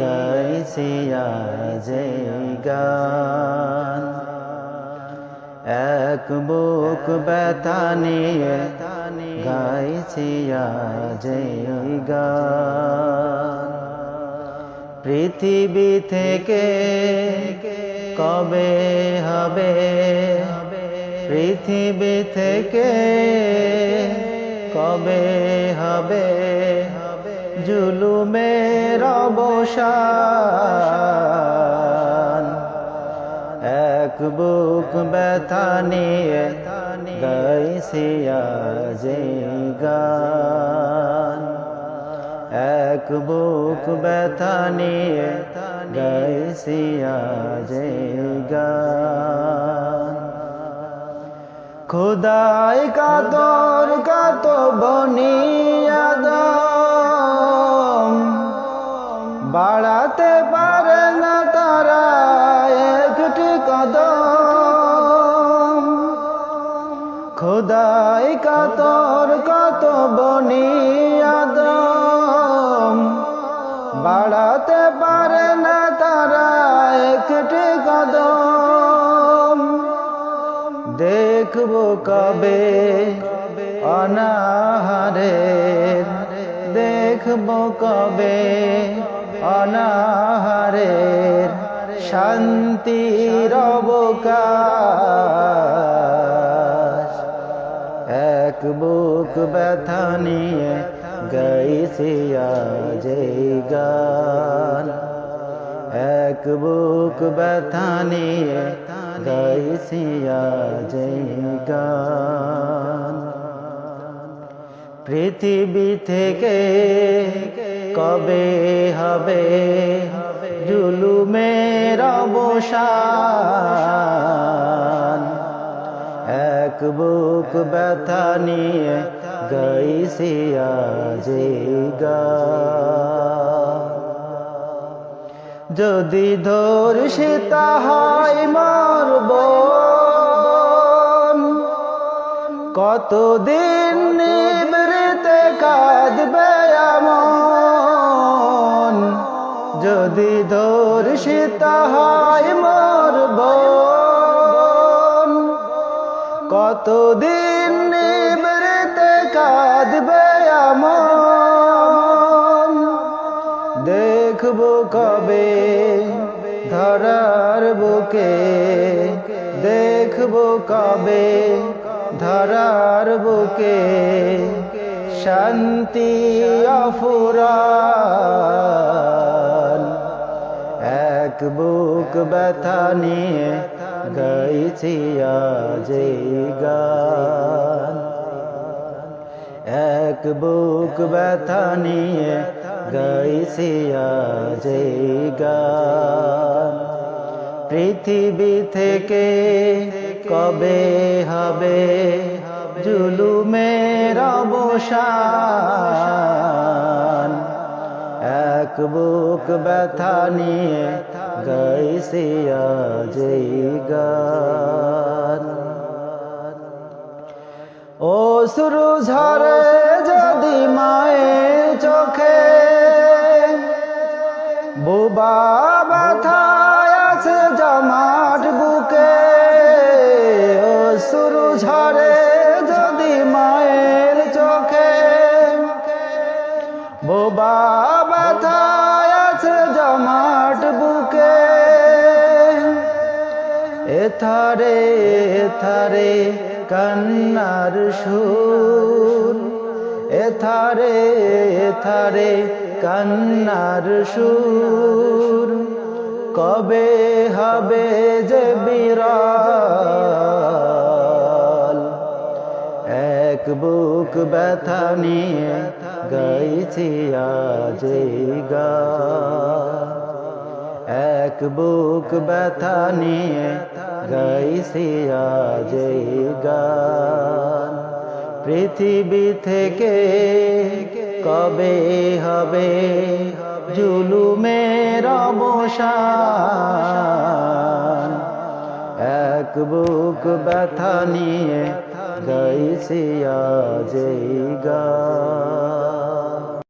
গাইছি যে গান। এক বুক ব্যথা নিয়ে গাইছি যে গান। পৃথিবী থেকে কবে হবে? পৃথিবী থেকে কবে হবে? জুলুমের অবসান। এক বুক ব্যথা নিয়ে গাইছি যে গান। এক বুক ব্যথা নিয়ে গাইছি যে গান। খোদাই কাতর কাত বনিয়াদম খোদাই কাতর কত বনিয়াদম বাড়াতে পারে না তারা একটি কদম। দেখব কবে অনাহারের দেখব কবে অনাহারের শান্তির অবকাশ। এক বুক ব্যথা নিয়ে গাইছি গান এক বুক ব্যথা নিয়ে গাইছি গান পৃথিবী থেকে কবে হবে? জুলুমের অবসান? এক বুক ব্যথা নিয়ে গাইছি যে গান যদি ধর্ষিতা হয় মরব। কতদিন নিবৃতে কাঁদবে আমন যদি ধর্ষিতা হয় মরব কতদিন নিবৃতে কাঁদবে আমন দেখব কবে ধরার বুকে। দেখব কবে ধরার বুকে। শান্তি অফুরান এক বুক ব্যথা নিয়ে গাইছি যে গান। এক বুক ব্যথা নিয়ে গাইছি যে গান। পৃথিবী থেকে কবে হবে জুলুমের অবসান? এক বুক ব্যথা নিয়ে গাইছি গান ও শুরু ঝরে যদি মায়ের চোখে বুবা ব্যথায় আছে জমাট বুকে ও শুরু ঝরে যদি মায়ের চোখে বোবা এথারে এথারে কান্নার সুর। এথারে এথারে কান্নার সুর। কবে হবে যে বিরাল এক বুক ব্যথা নিয়ে গাইছি যে গান। এক বুক ব্যথা নিয়ে গাইছি যে গান। পৃথিবী থেকে কবে হবে জুলুমের অবসান? এক বুক ব্যথা নিয়ে গাইছি যে গান।